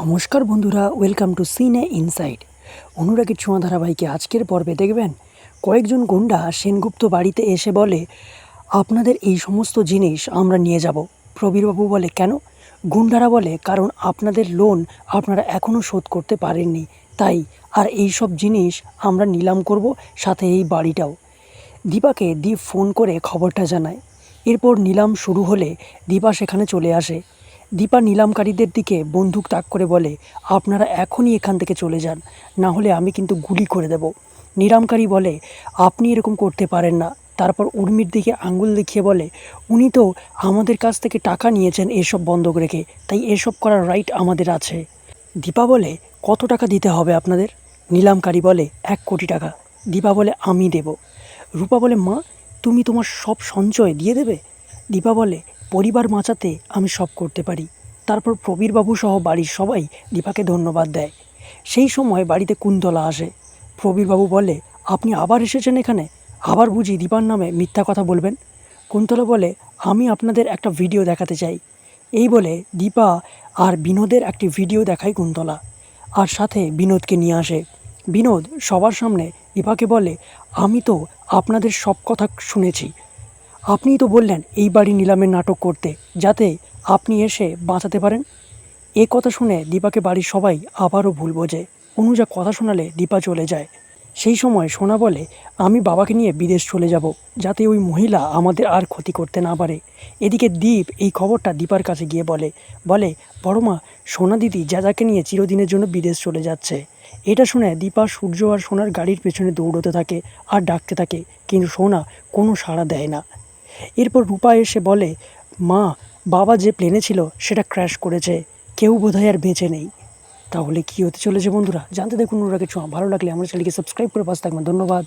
নমস্কার বন্ধুরা welcome to সিনে ইনসাইড অনুরাগের ছোঁয়া ধারাবাহিকে আজকের পর্বে দেখবেন, কয়েকজন গুন্ডা সেনগুপ্ত বাড়িতে এসে বলে, আপনাদের এই সমস্ত জিনিস আমরা নিয়ে যাব। প্রবীরবাবু বলে, কেন? গুন্ডারা বলে, কারণ আপনাদের লোন আপনারা এখনও শোধ করতে পারেননি। তাই আর এই সব জিনিস আমরা নিলাম করব সাথে এই বাড়িটাও। দীপাকে দীপ ফোন করে খবরটা জানায়। এরপর নিলাম শুরু হলে দীপা সেখানে চলে আসে। দীপা নিলামকারীদের দিকে বন্দুক তাক করে বলে, আপনারা এখনই এখান থেকে চলে যান, না হলে আমি কিন্তু গুলি করে দেব। নিলামকারী বলে, আপনি এরকম করতে পারেন না। তারপর উর্মির দিকে আঙ্গুল দেখিয়ে বলে, উনি তো আমাদের কাছ থেকে টাকা নিয়েছেন এসব বন্ধক রেখে, তাই এসব করার রাইট আমাদের আছে। দীপা বলে, কত টাকা দিতে হবে আপনাদের? নিলামকারী বলে, এক কোটি টাকা। দীপা বলে, আমি দেব। রূপা বলে, মা, তুমি তোমার সব সঞ্চয় দিয়ে দেবে? দীপা বলে পরিবার বাঁচাতে আমি সব করতে পারি। তারপর প্রবীরবাবু সহ বাড়ির সবাই দীপাকে ধন্যবাদ দেয়। সেই সময় বাড়িতে কুন্তলা আসে। প্রবীরবাবু বলে, আপনি আবার এসেছেন এখানে? আবার বুঝি দীপার নামে মিথ্যা কথা বলবেন? কুন্তলা বলে, আমি আপনাদের একটা ভিডিও দেখাতে চাই। এই বলে দীপা আর বিনোদের একটি ভিডিও দেখায় কুন্তলা। আর সাথে বিনোদকে নিয়ে আসে। বিনোদ সবার সামনে দীপাকে বলে, আমি তো আপনাদের সব কথা শুনেছি। আপনিই তো বললেন এই বাড়ি নিলামের নাটক করতে, যাতে আপনি এসে বাঁচাতে পারেন। এ কথা শুনে দীপাকে বাড়ির সবাই আবারও ভুল বোঝে। অনুজা কথা শোনালে দীপা চলে যায়। সেই সময় সোনা বলে, আমি বাবাকে নিয়ে বিদেশ চলে যাব, যাতে ওই মহিলা আমাদের আর ক্ষতি করতে না পারে। এদিকে দীপ এই খবরটা দীপার কাছে গিয়ে বলে বলে বড়মা সোনা দিদি যাকে নিয়ে চিরদিনের জন্য বিদেশ চলে যাচ্ছে। এটা শুনে দীপা সূর্য আর সোনার গাড়ির পেছনে দৌড়তে থাকে আর ডাকতে থাকে, কিন্তু সোনা কোনো সাড়া দেয় না। এরপর রূপা এসে বলে, মা, বাবা যে প্লেনে ছিল সেটা ক্র্যাশ করেছে। কেউ বোধহয় আর বেঁচে নেই। তাহলে কি হতে চলেছে বন্ধুরা? জানতে দেখুন ওরা কিছু ভালো লাগলে আমার চ্যানেলকে সাবস্ক্রাইব করে পাশে থাকবেন। ধন্যবাদ।